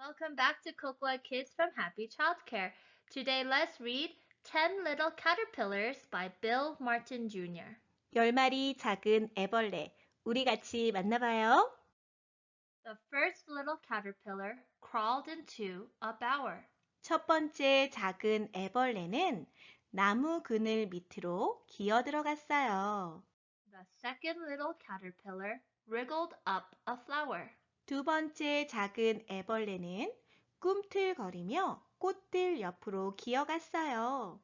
Welcome back to Cocoa Kids from Happy Childcare. Today let's read 10 Little Caterpillars by Bill Martin Jr. 열 마리 작은 애벌레. 우리 같이 만나봐요. The first little caterpillar crawled into a bower. 첫 번째 작은 애벌레는 나무 그늘 밑으로 기어 들어갔어요. The second little caterpillar wriggled up a flower. 두 번째 작은 애벌레는 꿈틀거리며 꽃들 옆으로 기어갔어요.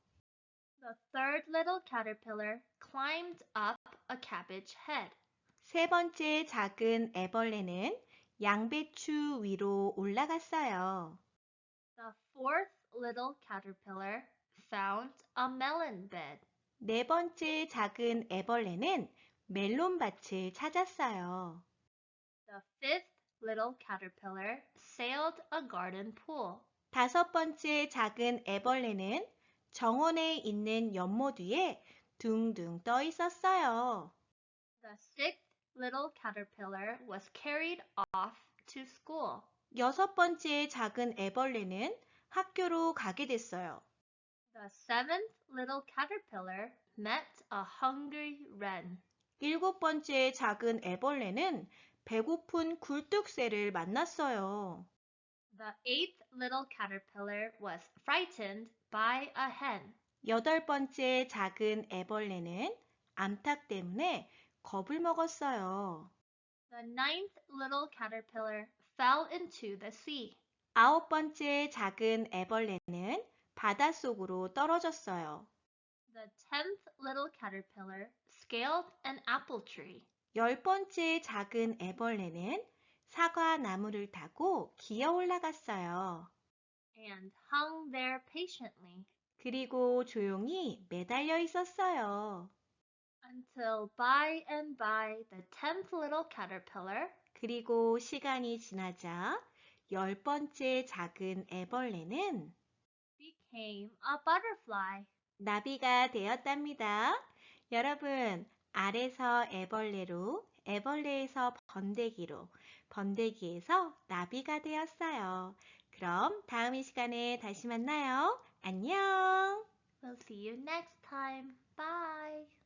The third little caterpillar climbed up a cabbage head. 세 번째 작은 애벌레는 양배추 위로 올라갔어요. The fourth little caterpillar found a melon bed. 네 번째 작은 애벌레는 멜론밭을 찾았어요. The fifth little caterpillar sailed a garden pool. 다섯 번째 작은 애벌레는 정원에 있는 연못 위에 둥둥 떠 있었어요. The sixth little caterpillar was carried off to school. 여섯 번째 작은 애벌레는 학교로 가게 됐어요. The seventh little caterpillar met a hungry wren. 일곱 번째 작은 애벌레는 배고픈 굴뚝새를 만났어요. The eighth little caterpillar was frightened by a hen. 여덟 번째 작은 애벌레는 암탉 때문에 겁을 먹었어요. The ninth little caterpillar fell into the sea. 아홉 번째 작은 애벌레는 바닷속으로 떨어졌어요. The tenth little caterpillar scaled an apple tree. 열 번째 작은 애벌레는 사과 나무를 타고 기어 올라갔어요. and hung there patiently 그리고 조용히 매달려 있었어요. until by and by the tenth little caterpillar 그리고 시간이 지나자 열 번째 작은 애벌레는 became a butterfly. 나비가 되었답니다. 여러분, 알에서 애벌레로, 애벌레에서 번데기로, 번데기에서 나비가 되었어요. 그럼 다음 이 시간에 다시 만나요. 안녕! We'll see you next time. Bye.